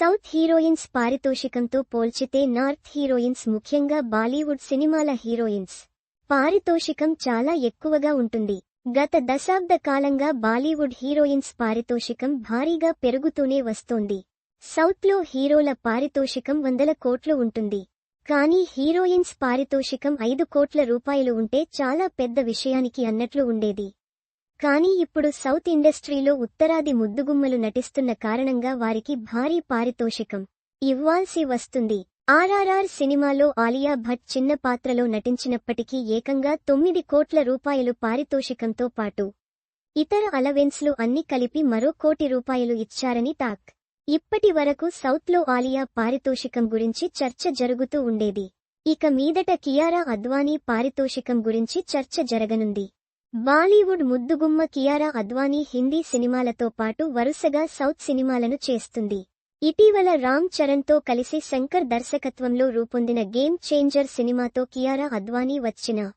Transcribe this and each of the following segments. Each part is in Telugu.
సౌత్ హీరోయిన్స్ పారితోషికంతో పోల్చితే నార్త్ హీరోయిన్స్ ముఖ్యంగా బాలీవుడ్ సినిమాల హీరోయిన్స్. పారితోషికం చాలా ఎక్కువగా ఉంటుంది. గత దశాబ్ద కాలంగా బాలీవుడ్ హీరోయిన్స్ పారితోషికం భారీగా పెరుగుతూనే వస్తోంది. సౌత్లో హీరోల పారితోషికం వందల కోట్లు ఉంటుంది. కానీ హీరోయిన్స్ పారితోషికం ఐదు కోట్ల రూపాయలు ఉంటే చాలా పెద్ద విషయానికి అన్నట్లు ఉండేది. కానీ ఇప్పుడు సౌత్ ఇండస్ట్రీలో ఉత్తరాది ముద్దుగుమ్మలు నటిస్తున్న కారణంగా వారికి భారీ పారితోషికం ఇవ్వాల్సి వస్తుంది. ఆర్ఆర్ఆర్ సినిమాలో ఆలియా భట్ చిన్న పాత్రలో నటించినప్పటికీ ఏకంగా తొమ్మిది కోట్ల రూపాయలు పారితోషికంతో పాటు ఇతర అలవెన్స్లు అన్ని కలిపి మరో కోటి రూపాయలు ఇచ్చారని టాక్. ఇప్పటి వరకు సౌత్లో ఆలియా పారితోషికం గురించి చర్చ జరుగుతూ ఉండేది. ఇక మీదట కియారా అద్వానీ పారితోషికం గురించి చర్చ జరగనుంది. బాలీవుడ్ ముద్దుగుమ్మ కియారా అద్వానీ హిందీ సినిమాలతో పాటు వరుసగా సౌత్ సినిమాలను చేస్తుంది. ఇటీవల రామ్ చరణ్తో కలిసి శంకర్ దర్శకత్వంలో రూపొందిన గేమ్ చేంజర్ సినిమాతో కియారా అద్వానీ వచ్చిన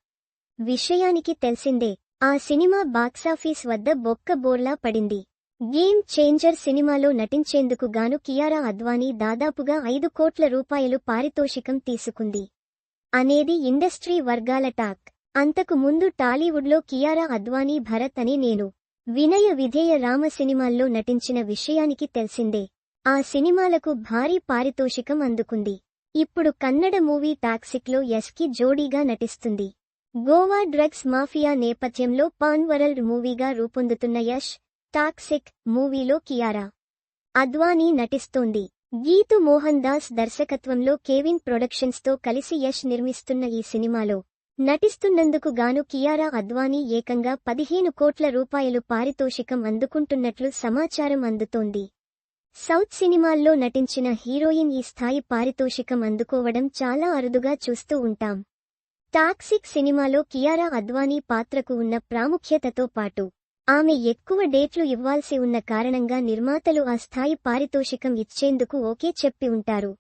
విషయానికి తెలిసిందే ఆ సినిమా బాక్సాఫీస్ వద్ద బొక్క బోర్లా పడింది. గేమ్ చేంజర్ సినిమాలో నటించేందుకు గాను కియారా అద్వానీ దాదాపుగా ఐదు కోట్ల రూపాయలు పారితోషికం తీసుకుంది. అనేది ఇండస్ట్రీ వర్గాల టాక్. అంతకు ముందు టాలీవుడ్లో కియారా అద్వానీ భరత్ అని నేను వినయ విధేయ రామ సినిమాల్లో నటించిన విషయానికి తెలిసిందే. ఆ సినిమాలకు భారీ పారితోషికం అందుకుంది. ఇప్పుడు కన్నడ మూవీ టాక్సిక్లో యస్కి జోడీగా నటిస్తుంది. గోవా డ్రగ్స్ మాఫియా నేపథ్యంలో పాన్ వరల్డ్ మూవీగా రూపొందుతున్న యష్ టాక్సిక్ మూవీలో కియారా అద్వానీ నటిస్తోంది. గీతు మోహన్ దాస్ దర్శకత్వంలో కేవిన్ ప్రొడక్షన్స్తో కలిసి యష్ నిర్మిస్తున్న ఈ సినిమాలో నటిస్తున్నందుకు గాను కియారా అద్వానీ ఏకంగా పదిహేను కోట్ల రూపాయలు పారితోషికం అందుకుంటున్నట్లు సమాచారం అందుతోంది. సౌత్ సినిమాల్లో నటించిన హీరోయిన్ ఈ స్థాయి పారితోషికం అందుకోవడం చాలా అరుదుగా చూస్తూ ఉంటాం. టాక్సిక్ సినిమాలో కియారా అద్వానీ పాత్రకు ఉన్న ప్రాముఖ్యతతో పాటు ఆమె ఎక్కువ డేట్లు ఇవ్వాల్సి ఉన్న కారణంగా నిర్మాతలు ఆ స్థాయి పారితోషికం ఇచ్చేందుకు ఓకే చెప్పి ఉంటారు.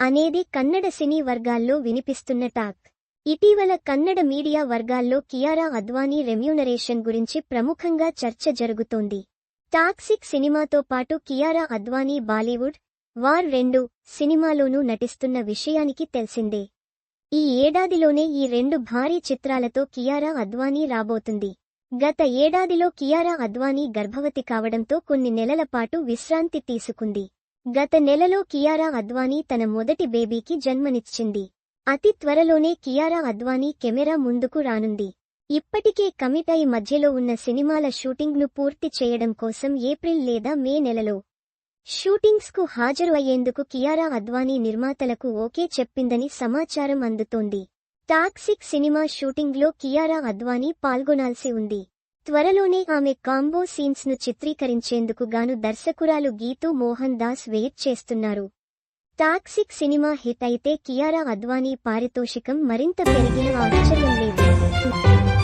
అనేది కన్నడ సినీ వర్గాల్లో వినిపిస్తున్న టాక్. ఇటీవల కన్నడ మీడియా వర్గాల్లో కియారా అద్వానీ రెమ్యూనరేషన్ గురించి ప్రముఖంగా చర్చ జరుగుతోంది. టాక్సిక్ సినిమాతో పాటు కియారా అద్వానీ బాలీవుడ్ వార్ రెండు సినిమాలోనూ నటిస్తున్న విషయానికి తెలిసిందే. ఈ ఏడాదిలోనే ఈ రెండు భారీ చిత్రాలతో కియారా అద్వానీ రాబోతుంది. గత ఏడాదిలో కియారా అద్వానీ గర్భవతి కావడంతో కొన్ని నెలల పాటు విశ్రాంతి తీసుకుంది. గత నెలలో కియారా అద్వానీ తన మొదటి బేబీకి జన్మనిచ్చింది. అతి త్వరలోనే కియారా అద్వానీ కెమెరా ముందుకు రానుంది. ఇప్పటికే కమిట్ అయి మధ్యలో ఉన్న సినిమాల షూటింగ్ను పూర్తి చేయడం కోసం ఏప్రిల్ లేదా మే నెలలో. షూటింగ్స్కు హాజరు అయ్యేందుకు కియారా అద్వానీ నిర్మాతలకు ఓకే చెప్పిందని సమాచారం అందుతోంది. టాక్సిక్ సినిమా షూటింగ్లో కియారా అద్వానీ పాల్గొనాల్సి ఉంది. త్వరలోనే ఆమె కాంబో సీన్స్ను చిత్రీకరించేందుకు గాను దర్శకురాలు గీతూ మోహన్ దాస్ వెయిట్ చేస్తున్నారు. టాక్సిక్ సినిమా హిట్ అయితే కియారా అద్వానీ పారితోషికం మరింత పెరిగిన ఆశ్చర్యం లేదు.